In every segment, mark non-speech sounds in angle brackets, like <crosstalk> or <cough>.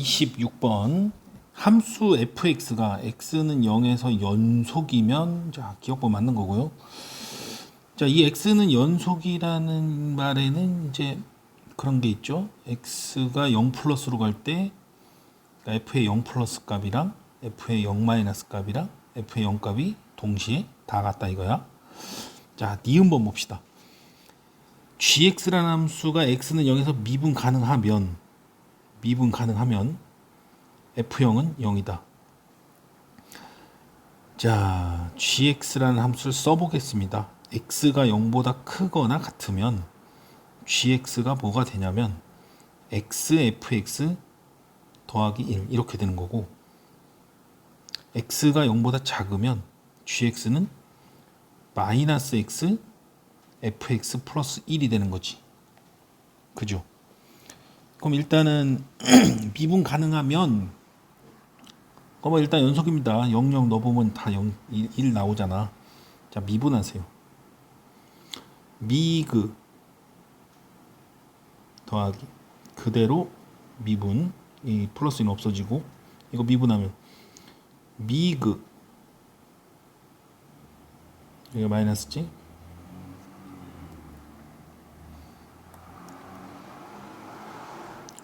26번 함수 fx가 x는 0에서 연속이면 자 기억법 맞는 거고요. 자, 이 x는 연속이라는 말에는 이제 그런 게 있죠. x가 0 플러스로 갈 때 f의 0 플러스 값이랑 f의 0 마이너스 값이랑 f의 0 값이 동시에 다 같다 이거야. 자, 니은번 봅시다. gx라는 함수가 x는 0에서 미분 가능하면 미분 가능하면 f0은 0이다. 자, gx라는 함수를 써보겠습니다. x가 0보다 크거나 같으면 gx가 뭐가 되냐면 xfx 더하기 1 이렇게 되는 거고 x가 0보다 작으면 gx는 마이너스 x fx 플러스 1이 되는 거지. 그죠? 그럼 일단은 <clears throat> 미분 가능하면 그럼 일단 연속입니다. 00 넣어보면 다 0, 1, 1 나오잖아. 자 미분하세요. 미그 더하기 그대로 미분 이 플러스는 없어지고 이거 미분하면 미그 이거 마이너스지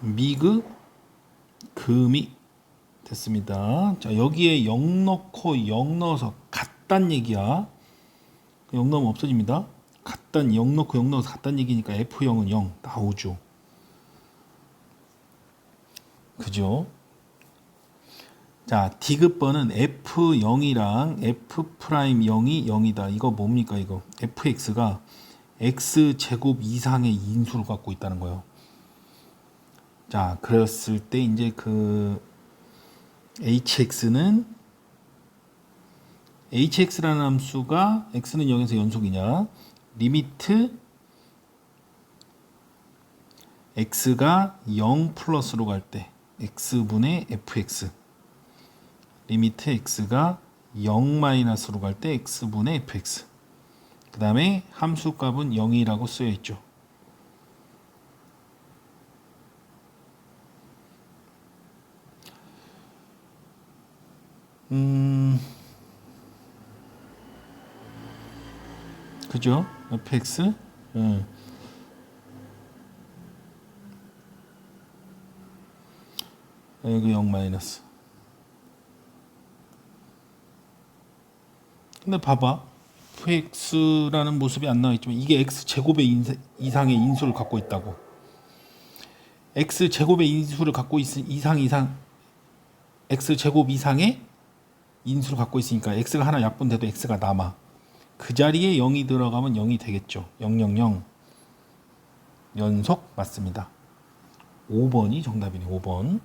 미그 금이 됐습니다. 자 여기에 0 넣고 0 넣어서 같단 얘기야. 0 넣으면 없어집니다. 같단 0 넣고 0 넣어서 같단 얘기니까 F0은 0 나오죠. 그죠? 자, 디귿번은 F0이랑 F'0이 0이다. 이거 뭡니까, 이거? fx가 x 제곱 이상의 인수를 갖고 있다는 거예요. 자, 그랬을 때 이제 그 hx는 hx라는 함수가 x는 0에서 연속이냐? 리미트 x가 0 플러스로 갈 때 x분의 fx 리미트 x가 0 마이너스로 갈 때 x분의 fx 그 다음에 함수 값은 0이라고 쓰여 있죠. 음, 그죠? fx. 응. 여기 0 마이너스. 근데 봐봐. fx라는 모습이 안 나와 있지만 이게 x 제곱의 인- 이상의 인수를 갖고 있다고. x 제곱의 인수를 갖고 있 이상 이상 x 제곱 이상의 인수를 갖고 있으니까 x가 하나 약분돼도 x가 남아. 그 자리에 0이 들어가면 0이 되겠죠. 000 연속 맞습니다. 5번이 정답이네. 5번.